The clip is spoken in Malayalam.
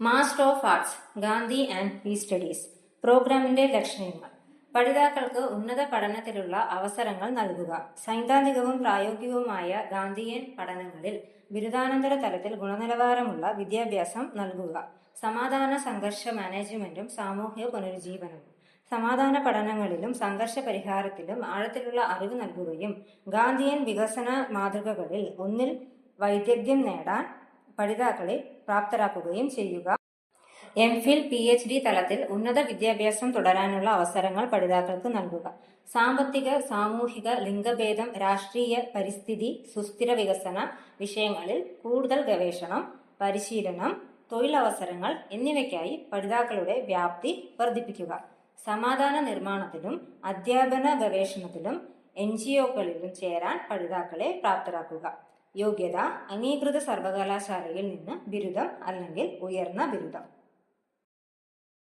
Master of arts Gandhi and peace studies പ്രോഗ്രാമിന്റെ ലക്ഷ്യങ്ങൾ പഠിതാക്കൾക്ക് ഉന്നത പഠനത്തിലുള്ള അവസരങ്ങൾ നൽകുക. സൈദ്ധാന്തികവും പ്രായോഗികവുമായ ഗാന്ധിയൻ പഠനങ്ങളിൽ ബിരുദാനന്തര തലത്തിൽ ഗുണനിലവാരമുള്ള വിദ്യാഭ്യാസം നൽകുക. സമാധാന സംഘർഷ മാനേജ്മെന്റും സാമൂഹ്യ പുനരുജ്ജീവനവും. സമാധാന പഠനങ്ങളിലും സംഘർഷ പരിഹാരത്തിലും ആഴത്തിലുള്ള അറിവ് നൽകുകയും ഗാന്ധിയൻ വികസന മാതൃകകളിൽ ഒന്നിൽ വൈദഗ്ധ്യം നേടാൻ പഠിതാക്കളെ പ്രാപ്തരാക്കുകയും ചെയ്യുക. M Phil P H D തലത്തിൽ ഉന്നത വിദ്യാഭ്യാസം തുടരാനുള്ള അവസരങ്ങൾ പഠിതാക്കൾക്ക് നൽകുക. സാമ്പത്തിക സാമൂഹിക ലിംഗഭേദം രാഷ്ട്രീയ പരിസ്ഥിതി സുസ്ഥിര വികസന വിഷയങ്ങളിൽ കൂടുതൽ ഗവേഷണം പരിശീലനം തൊഴിലവസരങ്ങൾ എന്നിവയ്ക്കായി പഠിതാക്കളുടെ വ്യാപ്തി വർദ്ധിപ്പിക്കുക. സമാധാന നിർമ്മാണത്തിലും അധ്യാപന ഗവേഷണത്തിലും എൻ ജി ഒകളിലും ചേരാൻ പഠിതാക്കളെ പ്രാപ്തരാക്കുക. യോഗ്യത അംഗീകൃത സർവകലാശാലയിൽ നിന്ന് ബിരുദം അല്ലെങ്കിൽ ഉയർന്ന ബിരുദം.